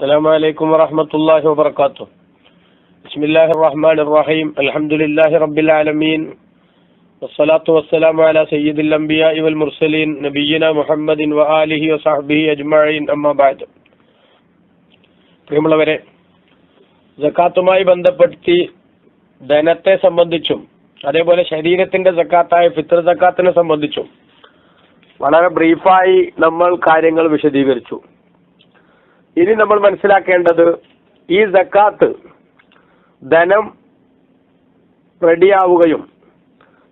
السلام عليكم ورحمة الله وبركاته بسم الله الرحمن الرحيم الحمد لله رب العالمين والصلاة والسلام على سيد الأنبياء والمرسلين نبينا محمد وآله وصحبه أجمعين أما بعد പ്രിയമുള്ളവരെ ജക്കാത്തുമായി ബന്ധപ്പെടുത്തി ധനത്തെ സംബന്ധിച്ചും അതേപോലെ ശരീരത്തിന്റെ ജക്കാത്തായ ഫിത്ര ജക്കാത്തിനെ സംബന്ധിച്ചും വളരെ ബ്രീഫായി നമ്മൾ കാര്യങ്ങൾ വിശദീകരിച്ചു ഇനി നമ്മൾ മനസ്സിലാക്കേണ്ടത് ഈ സക്കാത്ത് ധനം റെഡിയാവുകയും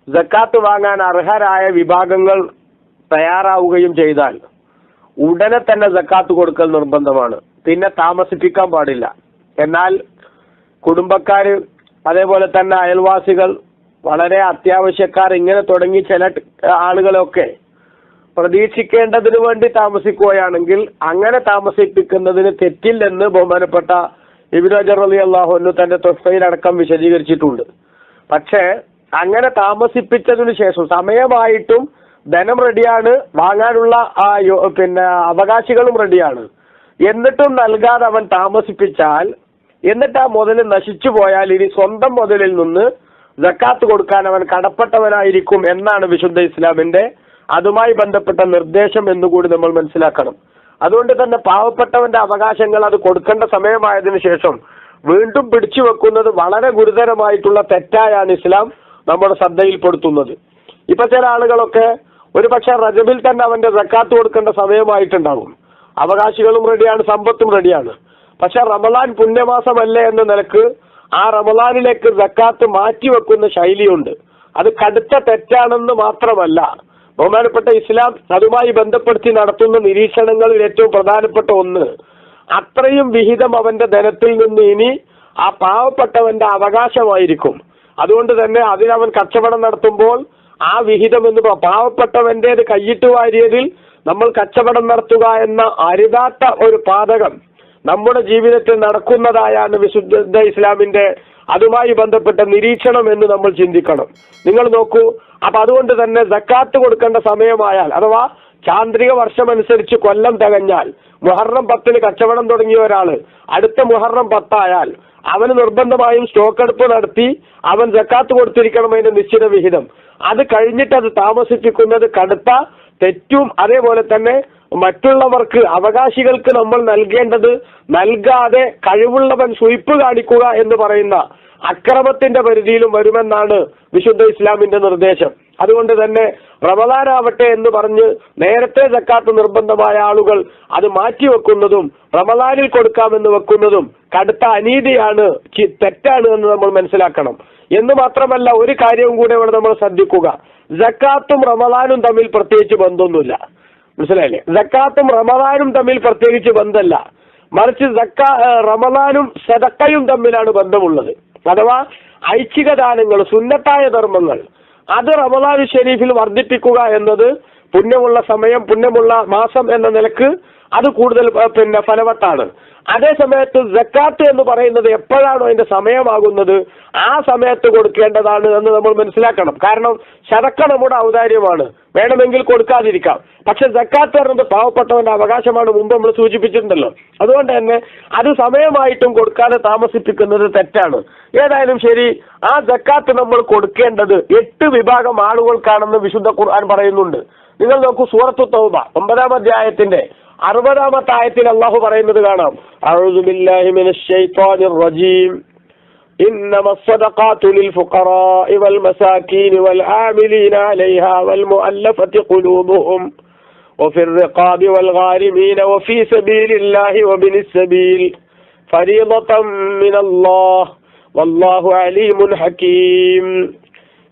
സക്കാത്ത് വാങ്ങാൻ അർഹരായ വിഭാഗങ്ങൾ തയ്യാറാവുകയും ചെയ്താൽ ഉടനെ തന്നെ സക്കാത്ത് കൊടുക്കൽ നിർബന്ധമാണ്. പിന്നെ താമസിപ്പിക്കാൻ പാടില്ല. എന്നാൽ കുടുംബക്കാര് അതേപോലെ തന്നെ അയൽവാസികൾ വളരെ അത്യാവശ്യക്കാർ ഇങ്ങനെ തുടങ്ങി ചില ആളുകളൊക്കെ പ്രതീക്ഷിക്കേണ്ടതിന് വേണ്ടി താമസിക്കുകയാണെങ്കിൽ അങ്ങനെ താമസിപ്പിക്കുന്നതിന് തെറ്റില്ലെന്ന് ബഹുമാനപ്പെട്ട ഇബിൻ അജർ അലി അള്ളാഹുനു തന്റെ തൊഫയിലടക്കം വിശദീകരിച്ചിട്ടുണ്ട്. പക്ഷേ അങ്ങനെ താമസിപ്പിച്ചതിനു ശേഷം സമയമായിട്ടും ധനം റെഡിയാണ് വാങ്ങാനുള്ള ആ പിന്നെ അവകാശികളും റെഡിയാണ്. എന്നിട്ടും നൽകാതെ അവൻ താമസിപ്പിച്ചാൽ എന്നിട്ട് ആ മുതൽ നശിച്ചു പോയാൽ ഇനി സ്വന്തം മുതലിൽ നിന്ന് ജക്കാത്ത് കൊടുക്കാൻ അവൻ കടപ്പെട്ടവനായിരിക്കും എന്നാണ് വിശുദ്ധ ഇസ്ലാമിന്റെ അതുമായി ബന്ധപ്പെട്ട നിർദ്ദേശം എന്നുകൂടി നമ്മൾ മനസ്സിലാക്കണം. അതുകൊണ്ട് തന്നെ പാവപ്പെട്ടവന്റെ അവകാശങ്ങൾ അത് കൊടുക്കേണ്ട സമയമായതിനു ശേഷം വീണ്ടും പിടിച്ചു വെക്കുന്നത് വളരെ ഗുരുതരമായിട്ടുള്ള തെറ്റായാണ് ഇസ്ലാം നമ്മുടെ ശ്രദ്ധയിൽപ്പെടുത്തുന്നത്. ഇപ്പൊ ചില ആളുകളൊക്കെ ഒരു പക്ഷെ റജബിൽ തന്നെ അവന്റെ ജക്കാത്ത് കൊടുക്കേണ്ട സമയമായിട്ടുണ്ടാകും. അവകാശികളും റെഡിയാണ് സമ്പത്തും റെഡിയാണ്. പക്ഷെ റമലാൻ പുണ്യമാസമല്ലേ എന്ന നിലയ്ക്ക് ആ റമലാനിലേക്ക് മാറ്റി മാറ്റിവെക്കുന്ന ശൈലിയുണ്ട്. അത് കടുത്ത തെറ്റാണെന്ന് മാത്രമല്ല. ബഹുമാനപ്പെട്ട ഇസ്ലാം അതുമായി ബന്ധപ്പെടുത്തി നടത്തുന്ന നിരീക്ഷണങ്ങളിൽ ഏറ്റവും പ്രധാനപ്പെട്ട ഒന്ന് അത്രയും വിഹിതം അവന്റെ ധനത്തിൽ നിന്ന് ഇനി ആ പാവപ്പെട്ടവന്റെ അവകാശമായിരിക്കും. അതുകൊണ്ട് തന്നെ അതിനവൻ കച്ചവടം നടത്തുമ്പോൾ ആ വിഹിതം എന്ന് പാവപ്പെട്ടവന്റേത് കൈയിട്ട് വാരിയതിൽ നമ്മൾ കച്ചവടം നടത്തുക എന്ന അരുതാത്ത ഒരു പാതകം നമ്മുടെ ജീവിതത്തിൽ നടക്കുന്നതായാണ് വിശുദ്ധ ഇസ്ലാമിന്റെ അതുമായി ബന്ധപ്പെട്ട നിരീക്ഷണം എന്ന് നമ്മൾ ചിന്തിക്കണം. നിങ്ങൾ നോക്കൂ അപ്പൊ അതുകൊണ്ട് തന്നെ ജക്കാത്ത് കൊടുക്കേണ്ട സമയമായാൽ അഥവാ ചാന്ദ്രിക വർഷമനുസരിച്ച് കൊല്ലം തികഞ്ഞാൽ മുഹറം പത്തിന് കച്ചവടം തുടങ്ങിയ ഒരാൾ അടുത്ത മുഹറം പത്തായാൽ അവന് നിർബന്ധമായും സ്റ്റോക്ക് എടുപ്പ് നടത്തി അവൻ ജക്കാത്ത് കൊടുത്തിരിക്കണം അതിന്റെ നിശ്ചിത വിഹിതം. അത് കഴിഞ്ഞിട്ട് അത് താമസിപ്പിക്കുന്നത് കടുത്ത തെറ്റും അതേപോലെ തന്നെ മറ്റുള്ളവർക്ക് അവകാശികൾക്ക് നമ്മൾ നൽകേണ്ടത് നൽകാതെ കഴിവുള്ളവൻ സുയിപ്പ് കാണിക്കുക എന്ന് പറയുന്ന അക്രമത്തിന്റെ പരിധിയിലും വരുമെന്നാണ് വിശുദ്ധ ഇസ്ലാമിന്റെ നിർദ്ദേശം. അതുകൊണ്ട് തന്നെ റമദാനാവട്ടെ എന്ന് പറഞ്ഞ് നേരത്തെ ജക്കാത്ത് നിർബന്ധമായ ആളുകൾ അത് മാറ്റിവെക്കുന്നതും റമദാനിൽ കൊടുക്കാമെന്ന് വെക്കുന്നതും കടുത്ത അനീതിയാണ് തെറ്റാണ് എന്ന് നമ്മൾ മനസ്സിലാക്കണം. എന്ന് മാത്രമല്ല ഒരു കാര്യവും കൂടെ ഇവിടെ നമ്മൾ ശ്രദ്ധിക്കുക. ജക്കാത്തും റമദാനും തമ്മിൽ പ്രത്യേകിച്ച് ബന്ധമൊന്നുമില്ല. മനസ്സിലായില്ലേ? സക്കാത്തും റമദാനും തമ്മിൽ പ്രത്യേകിച്ച് ബന്ധമല്ല മറിച്ച് ഏഹ് റമദാനും സദക്കയും തമ്മിലാണ് ബന്ധമുള്ളത്. അഥവാ ഐച്ഛിക ദാനങ്ങൾ സുന്നത്തായ ധർമ്മങ്ങൾ അത് റമദാനു ഷെരീഫിൽ വർദ്ധിപ്പിക്കുക എന്നത് പുണ്യമുള്ള സമയം പുണ്യമുള്ള മാസം എന്ന നിലയ്ക്ക് അത് കൂടുതൽ പിന്നെ ഫലവത്താണ് അതേ സമയത്ത് ജക്കാത്ത് എന്ന് പറയുന്നത് എപ്പോഴാണോ അതിന്റെ സമയമാകുന്നത് ആ സമയത്ത് കൊടുക്കേണ്ടതാണ് എന്ന് നമ്മൾ മനസ്സിലാക്കണം. കാരണം ശതക്ക നമ്മുടെ ഔദാര്യമാണ്. വേണമെങ്കിൽ കൊടുക്കാതിരിക്കാം. പക്ഷെ ജക്കാത്ത് പറയുന്നത് പാവപ്പെട്ടവന്റെ അവകാശമാണ് മുമ്പ് നമ്മൾ സൂചിപ്പിച്ചിട്ടുണ്ടല്ലോ. അതുകൊണ്ട് തന്നെ അത് സമയമായിട്ടും കൊടുക്കാതെ താമസിപ്പിക്കുന്നത് തെറ്റാണ്. ഏതായാലും ശരി ആ ജക്കാത്ത് നമ്മൾ കൊടുക്കേണ്ടത് എട്ട് വിഭാഗം ആളുകൾക്കാണെന്ന് വിശുദ്ധ ഖുർആൻ പറയുന്നുണ്ട്. നിങ്ങൾ നോക്കൂ സൂറത്തു തൗബ ഒമ്പതാം അധ്യായത്തിന്റെ അറുപതാമത്തെ ആയത്തിൽ അള്ളാഹു പറയുന്നത് കാണാം അഊദു ബില്ലാഹി മിനശ് ശൈത്വാനിർ റജീം إنما الصدقات للفقراء والمساكين والعاملين عليها والمؤلفة قلوبهم وفي الرقاب والغارمين وفي سبيل الله وابن السبيل فريضة من الله والله عليم حكيم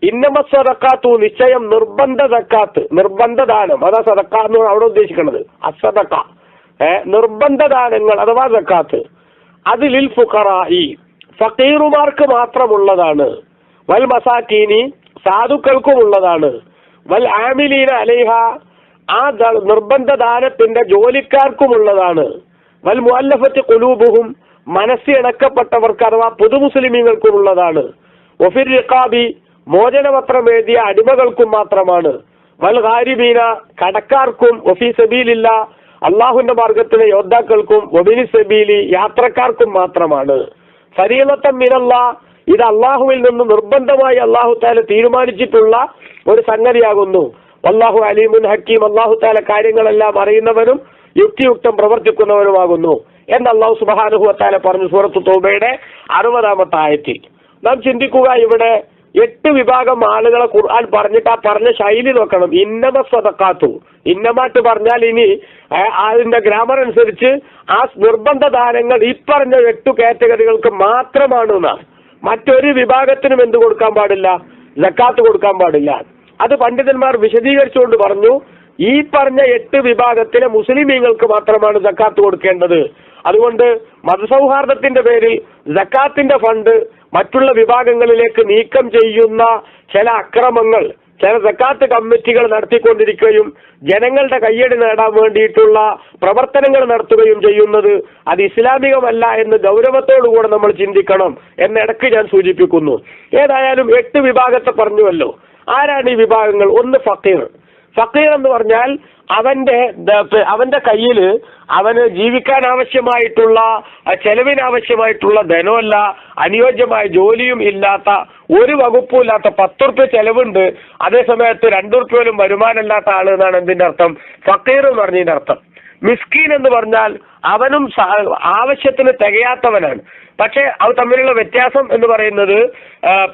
ഇന്നമ സദക്കാത്തു നിശ്ചയം നിർബന്ധ സക്കാത്ത് നിർബന്ധ ദാനം. അതാ സദക്ക എന്ന് അവിടെ ഉദ്ദേശിക്കുന്നത് അസദക്ക നിർബന്ധ ദാനങ്ങൾ അഥവാ സക്കാത്ത്. അതിലിൽ ഫുഖറായി. ഫക്കീറുമാർക്ക് മാത്രമുള്ളതാണ്. വൽ മസാക്കീനി സാധുക്കൾക്കും ഉള്ളതാണ്. വൽ ആമിലീന അലൈഹ ആ നിർബന്ധ ദാനത്തിന്റെ ജോലിക്കാർക്കും ഉള്ളതാണ്. വൽ മുഅല്ലഫത്ത് കുലൂബുഹും മനസ്സിണക്കപ്പെട്ടവർക്ക് അഥവാ പുതുമുസ്ലിമീങ്ങൾക്കുമുള്ളതാണ് ഒഫിർ റിഖാബി മോചനപത്രം എഴുതിയ അടിമകൾക്കും മാത്രമാണ്. വൽഹാരിബീന കടക്കാർക്കും ഒഫീസബീലില്ല അള്ളാഹുന്റെ മാർഗത്തിലെ യോദ്ധാക്കൾക്കും ഒബിനി സബീലി യാത്രക്കാർക്കും മാത്രമാണ്. ഫരീലത്തം മിനല്ല ഇത് അള്ളാഹുവിൽ നിന്ന് നിർബന്ധമായി അള്ളാഹു താല തീരുമാനിച്ചിട്ടുള്ള ഒരു സംഗതിയാകുന്നു. അള്ളാഹു അലീമുൻ ഹക്കീം അള്ളാഹു താല കാര്യങ്ങളെല്ലാം അറിയുന്നവനും യുക്തിയുക്തം പ്രവർത്തിക്കുന്നവനുമാകുന്നു. എന്ന് അള്ളാഹു സുബാനുഹു താല പറഞ്ഞു സൂറത്ത് തോബയുടെ അറുപതാമത്തെ ആയത്തിൽ. നാം ചിന്തിക്കുക ഇവിടെ എട്ട് വിഭാഗം ആളുകളെ ഖുർആൻ പറഞ്ഞിട്ട് ആ പറഞ്ഞ ശൈലി നോക്കണം. ഇന്നമ സ്വതക്കാത്തു ഇന്നമാട്ട് പറഞ്ഞാൽ ഇനി അതിന്റെ ഗ്രാമർ അനുസരിച്ച് ആ നിർബന്ധ ദാനങ്ങൾ ഈ പറഞ്ഞ എട്ടു കാറ്റഗറികൾക്ക് മാത്രമാണ് എന്നാണ് മറ്റൊരു വിഭാഗത്തിനും എന്ത് കൊടുക്കാൻ പാടില്ല? ജക്കാത്ത് കൊടുക്കാൻ പാടില്ല. അത് പണ്ഡിതന്മാർ വിശദീകരിച്ചുകൊണ്ട് പറഞ്ഞു ഈ പറഞ്ഞ എട്ട് വിഭാഗത്തിലെ മുസ്ലിമീങ്ങൾക്ക് മാത്രമാണ് ജക്കാത്ത് കൊടുക്കേണ്ടത്. അതുകൊണ്ട് മതസൗഹാർദ്ദത്തിന്റെ പേരിൽ ജക്കാത്തിന്റെ ഫണ്ട് മറ്റുള്ള വിഭാഗങ്ങളിലേക്ക് നീക്കം ചെയ്യുന്ന ചില അക്രമങ്ങൾ ചില സക്കാത്ത് കമ്മിറ്റികൾ നടത്തിക്കൊണ്ടിരിക്കുകയും ജനങ്ങളുടെ കയ്യടി നേടാൻ വേണ്ടിയിട്ടുള്ള പ്രവർത്തനങ്ങൾ നടത്തുകയും ചെയ്യുന്നത് അത് ഇസ്ലാമികമല്ല എന്ന് ഗൗരവത്തോടുകൂടെ നമ്മൾ ചിന്തിക്കണം എന്നിടക്ക് ഞാൻ സൂചിപ്പിക്കുന്നു. ഏതായാലും എട്ട് വിഭാഗത്തെ പറഞ്ഞുവല്ലോ. ആരാണ് ഈ വിഭാഗങ്ങൾ? ഒന്ന് ഫക്കീർ. ഫക്കീർ എന്ന് പറഞ്ഞാൽ അവന്റെ അവന്റെ കയ്യിൽ അവന് ജീവിക്കാൻ ആവശ്യമായിട്ടുള്ള ചെലവിനാവശ്യമായിട്ടുള്ള ധനമല്ല അനുയോജ്യമായ ജോലിയും ഇല്ലാത്ത ഒരു വകുപ്പും ഇല്ലാത്ത പത്ത് റുപ്യ ചെലവുണ്ട് അതേസമയത്ത് രണ്ടു റുപ്യോലും വരുമാനമില്ലാത്ത ആൾ എന്നാണ് എന്തിന്റെ അർത്ഥം? ഫക്കീർ എന്ന് പറഞ്ഞതിന്റെ അർത്ഥം. മിസ്കീൻ എന്ന് പറഞ്ഞാൽ അവനും ആവശ്യത്തിന് തികയാത്തവനാണ്. പക്ഷെ അത് തമ്മിലുള്ള വ്യത്യാസം എന്ന് പറയുന്നത്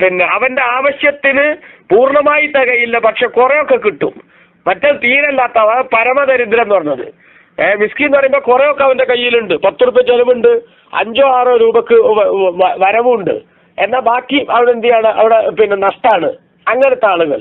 പിന്നെ അവന്റെ ആവശ്യത്തിന് പൂർണമായി തികയില്ല പക്ഷെ കുറെയൊക്കെ കിട്ടും. മറ്റേ തീരല്ലാത്ത പരമദരിദ്രം എന്ന് പറഞ്ഞത്. ഏഹ് മിസ്കി എന്ന് പറയുമ്പോൾ ഒക്കെ അവന്റെ കയ്യിലുണ്ട്. പത്ത് റുപ്യ ചെലവുണ്ട് അഞ്ചോ ആറോ രൂപക്ക് വരവുണ്ട്. എന്നാ ബാക്കി അവിടെ എന്ത് ചെയ്യാണ്? അവിടെ പിന്നെ നഷ്ടാണ് അങ്ങനത്തെ ആളുകൾ.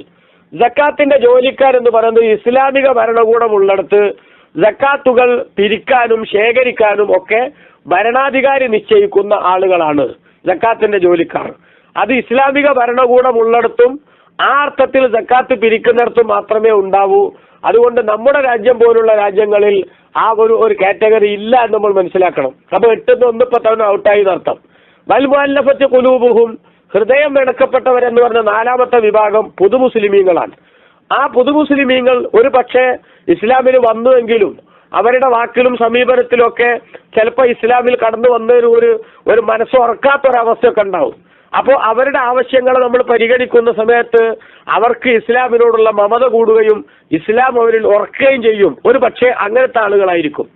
ജക്കാത്തിന്റെ ജോലിക്കാരെന്ന് പറയുന്നത് ഇസ്ലാമിക ഭരണകൂടം ഉള്ളിടത്ത് ജക്കാത്തുകൾ പിരിക്കാനും ശേഖരിക്കാനും ഒക്കെ ഭരണാധികാരി നിശ്ചയിക്കുന്ന ആളുകളാണ് ജക്കാത്തിന്റെ ജോലിക്കാർ. അത് ഇസ്ലാമിക ഭരണകൂടം ഉള്ളിടത്തും ആ അർത്ഥത്തിൽ ജക്കാത്ത് പിരിക്കുന്നിടത്ത് മാത്രമേ ഉണ്ടാവൂ. അതുകൊണ്ട് നമ്മുടെ രാജ്യം പോലുള്ള രാജ്യങ്ങളിൽ ആ ഒരു ഒരു കാറ്റഗറി ഇല്ല എന്ന് നമ്മൾ മനസ്സിലാക്കണം. അപ്പൊ എട്ടുന്ന ഒന്നിപ്പോ തവണ ഔട്ടായി എന്നർത്ഥം. വൽമുല്ലഫത്ത് കുലൂബുഹും ഹൃദയം വിണക്കപ്പെട്ടവരെന്ന് പറഞ്ഞ നാലാമത്തെ വിഭാഗം പുതുമുസ്ലിമീങ്ങളാണ്. ആ പുതുമുസ്ലിമീങ്ങൾ ഒരു പക്ഷേ ഇസ്ലാമിന് വന്നുവെങ്കിലും അവരുടെ വാക്കിലും സമീപനത്തിലൊക്കെ ചിലപ്പോൾ ഇസ്ലാമിൽ കടന്നു വന്നൊരു ഒരു ഒരു മനസ്സുറക്കാത്തൊരവസ്ഥയൊക്കെ ഉണ്ടാവും. അപ്പോൾ അവരുടെ ആവശ്യങ്ങൾ നമ്മൾ പരിഗണിക്കുന്ന സമയത്ത് അവർക്ക് ഇസ്ലാമിനോടുള്ള മമത കൂടുകയും ഇസ്ലാം അവരിൽ ഉറക്കുകയും ചെയ്യും. ഒരു പക്ഷേ അങ്ങനത്തെ ആളുകളായിരിക്കും.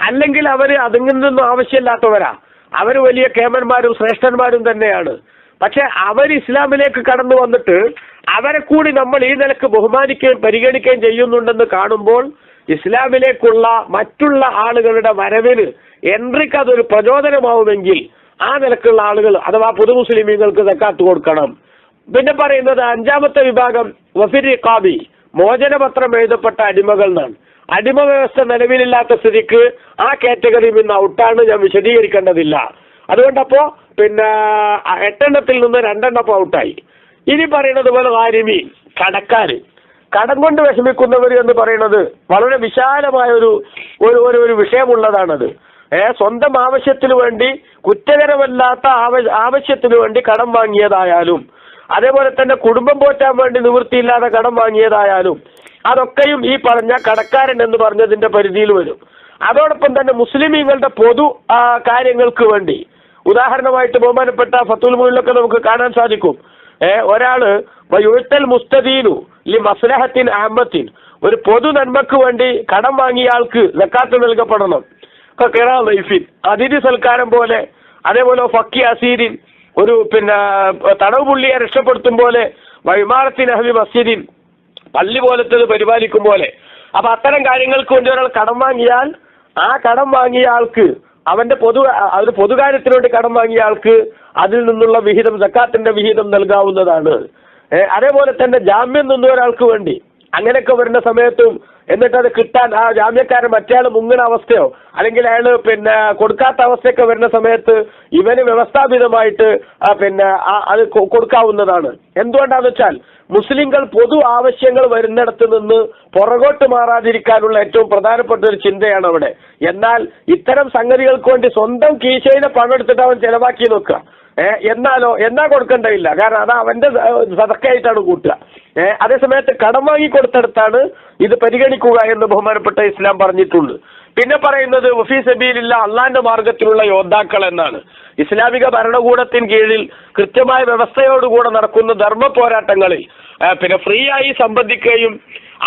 അല്ലെങ്കിൽ അവർ അതിൽ നിന്നൊന്നും ആവശ്യമില്ലാത്തവരാ. അവർ വലിയ കേമന്മാരും ശ്രേഷ്ഠന്മാരും തന്നെയാണ്. പക്ഷെ അവർ ഇസ്ലാമിലേക്ക് കടന്നു വന്നിട്ട് അവരെ കൂടി നമ്മൾ ഈ നിലയ്ക്ക് ബഹുമാനിക്കുകയും പരിഗണിക്കുകയും ചെയ്യുന്നുണ്ടെന്ന് കാണുമ്പോൾ ഇസ്ലാമിലേക്കുള്ള മറ്റുള്ള ആളുകളുടെ വരവിന് എൻട്രിക്ക് അതൊരു പ്രചോദനമാവുമെങ്കിൽ ആ നിലക്കുള്ള ആളുകൾ അഥവാ പുതുമുസ്ലിമീങ്ങൾക്ക് സക്കാത്ത് കൊടുക്കണം. പിന്നെ പറയുന്നത് അഞ്ചാമത്തെ വിഭാഗം വഫിർ കാബി മോചനപത്രം എഴുതപ്പെട്ട അടിമകൾ എന്നാണ്. അടിമ വ്യവസ്ഥ നിലവിലില്ലാത്ത സ്ഥിതിക്ക് ആ കാറ്റഗറിയിൽ നിന്ന് ഔട്ടാണ് ഞാൻ വിശദീകരിക്കേണ്ടതില്ല. അതുകൊണ്ടപ്പോ പിന്നെ എട്ടെണ്ണത്തിൽ നിന്ന് രണ്ടെണ്ണപ്പം ഔട്ടായി. ഇനി പറയുന്നത് പോലെ വാരിമി കടക്കാര്. കടം കൊണ്ട് വിഷമിക്കുന്നവർ എന്ന് പറയുന്നത് വളരെ വിശാലമായ ഒരു ഒരു ഒരു വിഷയമുള്ളതാണത്. ഏ സ്വന്തം ആവശ്യത്തിനു വേണ്ടി കുറ്റകരമല്ലാത്ത ആവ- ആവശ്യത്തിന് വേണ്ടി കടം വാങ്ങിയതായാലും അതേപോലെ തന്നെ കുടുംബം പോറ്റാൻ വേണ്ടി നിവൃത്തിയില്ലാതെ കടം വാങ്ങിയതായാലും അതൊക്കെയും ഈ പറഞ്ഞ കടക്കാരൻ എന്ന് പറഞ്ഞതിന്റെ പരിധിയിൽ വരും. അതോടൊപ്പം തന്നെ മുസ്ലിമീങ്ങളുടെ പൊതു കാര്യങ്ങൾക്ക് വേണ്ടി ഉദാഹരണമായിട്ട് ബഹുമാനപ്പെട്ട ഫത്തുൽ മുയിലൊക്കെ നമുക്ക് കാണാൻ സാധിക്കും. ഏ ഒരാൾ വയുഴ്ത്തൽ മുസ്തദീനു ലി മസ്ലഹത്തിൻ അഹമ്മത്തിൻ ഒരു പൊതു നന്മക്ക് വേണ്ടി കടം വാങ്ങിയ ആൾക്ക് സക്കാത്ത് നൽകപ്പെടണം. കിറാ ലൈഫിൻ അതിഥി സൽക്കാരം പോലെ അതേപോലെ ഫക്കി അസീരിൻ ഒരു പിന്നെ തടവ് പുള്ളിയെ രക്ഷപ്പെടുത്തും പോലെ വൈമാറത്തിൻ അഹബി മസ്ജിദിൻ പള്ളി പോലത്തത് പരിപാലിക്കും പോലെ. അപ്പൊ അത്തരം കാര്യങ്ങൾക്ക് വേണ്ടി ഒരാൾ കടം വാങ്ങിയാൽ ആ കടം വാങ്ങിയ ആൾക്ക് അവന്റെ പൊതു അവർ പൊതുകാര്യത്തിന് വേണ്ടി കടം വാങ്ങിയ ആൾക്ക് അതിൽ നിന്നുള്ള വിഹിതം സക്കാത്തിന്റെ വിഹിതം നൽകാവുന്നതാണ്. അതേപോലെ തന്നെ ജാമ്യം നിന്ന ഒരാൾക്ക് വേണ്ടി അങ്ങനെയൊക്കെ വരുന്ന സമയത്തും എന്നിട്ട് അത് കിട്ടാൻ ആ ജാമ്യക്കാരൻ മറ്റേയാൾ മുങ്ങുന്ന അവസ്ഥയോ അല്ലെങ്കിൽ അയാൾ പിന്നെ കൊടുക്കാത്ത അവസ്ഥയൊക്കെ വരുന്ന സമയത്ത് ഇവന് വ്യവസ്ഥാപിതമായിട്ട് പിന്നെ അത് കൊടുക്കാവുന്നതാണ്. എന്തുകൊണ്ടാന്ന് വെച്ചാൽ മുസ്ലിങ്ങൾ പൊതു ആവശ്യങ്ങൾ വരുന്നിടത്ത് നിന്ന് പുറകോട്ട് മാറാതിരിക്കാനുള്ള ഏറ്റവും പ്രധാനപ്പെട്ട ഒരു ചിന്തയാണ് അവിടെ. എന്നാൽ ഇത്തരം സംഗതികൾക്ക് വേണ്ടി സ്വന്തം കീശയിലെ പണം എടുത്തിട്ട് അവൻ ചെലവാക്കി നോക്കുക. ഏ എന്നാലോ എന്നാ കൊടുക്കേണ്ടതില്ല. കാരണം അത് അവന്റെ സതക്കായിട്ടാണ് കൂട്ടുക. ഏഹ് അതേസമയത്ത് കടം വാങ്ങി കൊടുത്തടത്താണ് ഇത് പരിഗണിക്കുക എന്ന് ബഹുമാനപ്പെട്ട ഇസ്ലാം പറഞ്ഞിട്ടുണ്ട്. പിന്നെ പറയുന്നത് വഫീ സബീലില്ല അള്ളാന്റെ മാർഗത്തിലുള്ള യോദ്ധാക്കൾ എന്നാണ്. ഇസ്ലാമിക ഭരണകൂടത്തിന് കീഴിൽ കൃത്യമായ വ്യവസ്ഥയോടുകൂടെ നടക്കുന്ന ധർമ്മ പോരാട്ടങ്ങളിൽ പിന്നെ ഫ്രീ ആയി സംബന്ധിക്കുകയും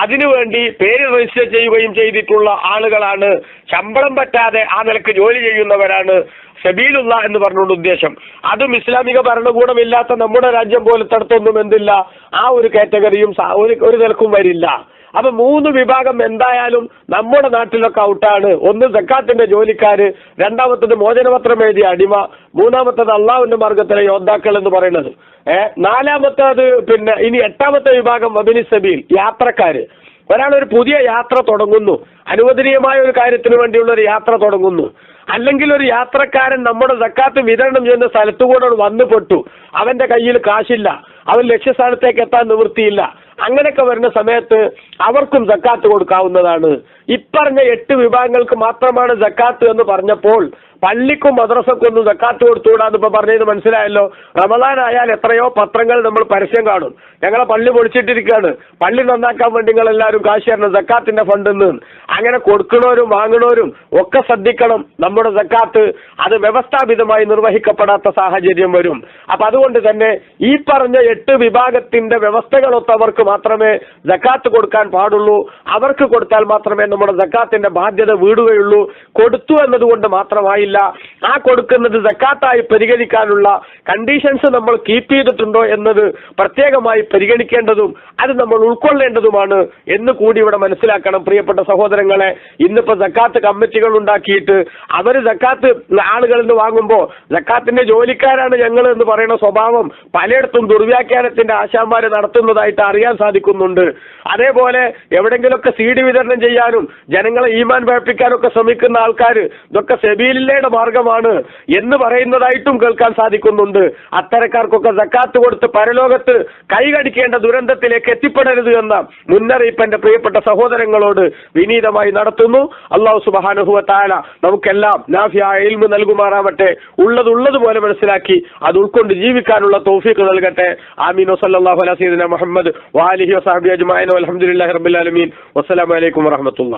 അതിനുവേണ്ടി പേര് രജിസ്റ്റർ ചെയ്യുകയും ചെയ്തിട്ടുള്ള ആളുകളാണ്. ശമ്പളം പറ്റാതെ ആ നിലയ്ക്ക് ജോലി ചെയ്യുന്നവരാണ് ഷബീലുള്ള എന്ന് പറഞ്ഞുകൊണ്ട് ഉദ്ദേശം. അതും ഇസ്ലാമിക ഭരണകൂടമില്ലാത്ത നമ്മുടെ രാജ്യം പോലത്തടത്തൊന്നും എന്തില്ല. ആ ഒരു കാറ്റഗറിയും ഒരു നിലക്കും വരില്ല. അപ്പൊ മൂന്ന് വിഭാഗം എന്തായാലും നമ്മുടെ നാട്ടിലൊക്കെ ഔട്ടാണ്. ഒന്ന് സക്കാത്തിന്റെ ജോലിക്കാര് രണ്ടാമത്തത് മോചനപത്രം എഴുതിയ അടിമ മൂന്നാമത്തത് അള്ളാഹുവിന്റെ മാർഗത്തിലെ യോദ്ധാക്കൾ എന്ന് പറയുന്നത്. ഏഹ് നാലാമത്തത് പിന്നെ ഇനി എട്ടാമത്തെ വിഭാഗം വബിനി സബീൽ യാത്രക്കാര്. ഒരാൾ ഒരു പുതിയ യാത്ര തുടങ്ങുന്നു. അനുവദനീയമായ ഒരു കാര്യത്തിന് വേണ്ടിയുള്ള ഒരു യാത്ര തുടങ്ങുന്നു. അല്ലെങ്കിൽ ഒരു യാത്രക്കാരൻ നമ്മുടെ സക്കാത്ത് വിതരണം ചെയ്യുന്ന സ്ഥലത്തുകൂടെ വന്നു പെട്ടു അവന്റെ കയ്യിൽ കാശില്ല. അവൻ ലക്ഷ്യസ്ഥാനത്തേക്ക് എത്താൻ നിവൃത്തിയില്ല. അങ്ങനെയൊക്കെ വരുന്ന സമയത്ത് അവർക്കും സക്കാത്ത് കൊടുക്കാവുന്നതാണ് ഇപ്പറഞ്ഞ എട്ട് വിഭാഗങ്ങൾക്ക് മാത്രമാണ് ജക്കാത്ത് എന്ന് പറഞ്ഞപ്പോൾ പള്ളിക്കും മദ്രസക്കും ഒന്നും സക്കാത്ത് കൊടുത്തുകൂടാന്ന് ഇപ്പൊ പറഞ്ഞത് മനസ്സിലായല്ലോ? റമദാൻ ആയാൽ എത്രയോ പത്രങ്ങൾ നമ്മൾ പരസ്യം കാണും. ഞങ്ങളെ പള്ളി പൊളിച്ചിട്ടിരിക്കുകയാണ്. പള്ളി നന്നാക്കാൻ വേണ്ടി നിങ്ങൾ എല്ലാവരും കാശ് തരണം. ജക്കാത്തിന്റെ ഫണ്ടിൽ നിന്ന് അങ്ങനെ കൊടുക്കണവരും വാങ്ങണവരും ഒക്കെ ശ്രദ്ധിക്കണം നമ്മുടെ ജക്കാത്ത്. അത് വ്യവസ്ഥാപിതമായി നിർവഹിക്കപ്പെടാത്ത സാഹചര്യം വരും. അപ്പൊ അതുകൊണ്ട് തന്നെ ഈ പറഞ്ഞ എട്ട് വിഭാഗത്തിന്റെ വ്യവസ്ഥകളൊത്തവർക്ക് മാത്രമേ ജക്കാത്ത് കൊടുക്കാൻ പാടുള്ളൂ. അവർക്ക് കൊടുത്താൽ മാത്രമേ നമ്മുടെ സക്കാത്തിന്റെ ബാധ്യത വീടുകയുള്ളൂ. കൊടുത്തു എന്നതുകൊണ്ട് മാത്രമായില്ല. ആ കൊടുക്കുന്നത് സക്കാത്തായി പരിഗണിക്കാനുള്ള കണ്ടീഷൻസ് നമ്മൾ കീപ്പ് ചെയ്തിട്ടുണ്ടോ എന്നത് പ്രത്യേകമായി പരിഗണിക്കേണ്ടതും അത് നമ്മൾ ഉൾക്കൊള്ളേണ്ടതുമാണ് എന്ന് കൂടി ഇവിടെ മനസ്സിലാക്കണം പ്രിയപ്പെട്ട സഹോദരങ്ങളെ. ഇന്നിപ്പോ സക്കാത്ത് കമ്മിറ്റികൾ ഉണ്ടാക്കിയിട്ട് അവർ സക്കാത്ത് ആളുകളിൽ നിന്ന് വാങ്ങുമ്പോൾ സക്കാത്തിന്റെ ജോലിക്കാരാണ് ഞങ്ങൾ എന്ന് പറയുന്ന സ്വഭാവം പലയിടത്തും ദുർവ്യാഖ്യാനത്തിന്റെ ആശാന്മാരെ നടത്തുന്നതായിട്ട് അറിയാൻ സാധിക്കുന്നുണ്ട്. അതേപോലെ എവിടെങ്കിലുമൊക്കെ സി ഡി വിതരണം ചെയ്യാനും ജനങ്ങളെ ഈമാൻ വഴപ്പിക്കാനൊക്കെ ശ്രമിക്കുന്ന ആൾക്കാർ ഇതൊക്കെ സെബീലില്ലയുടെ മാർഗമാണ് എന്ന് പറയുന്നതായിട്ടും കേൾക്കാൻ സാധിക്കുന്നുണ്ട്. അത്തരക്കാർക്കൊക്കെ സക്കാത്ത് കൊടുത്ത് പരലോകത്ത് കൈകടിക്കേണ്ട ദുരന്തത്തിലേക്ക് എത്തിപ്പെടരുത് എന്ന മുന്നറിയിപ്പ് എന്റെ പ്രിയപ്പെട്ട സഹോദരങ്ങളോട് വിനീതമായി നടത്തുന്നു. അള്ളാഹു സുബാനുഹുവ താല നമുക്കെല്ലാം നാഫിയായ ഇൽമു നൽകുമാറാവട്ടെ. ഉള്ളത് പോലെ മനസ്സിലാക്കി അത് ഉൾക്കൊണ്ട് ജീവിക്കാനുള്ള തോഫീക്ക് നൽകട്ടെ. ആമീൻ. വസല്ലല്ലാഹു അലാ സയ്യിദിന മുഹമ്മദ് വാലിഹി വസാബി അജ്മാൻ അലഹമുല്ലാ റബ്ബിൽ ആലമീൻ. വസ്സലാമു അലൈക്കും വറഹ്മത്തുള്ളാഹി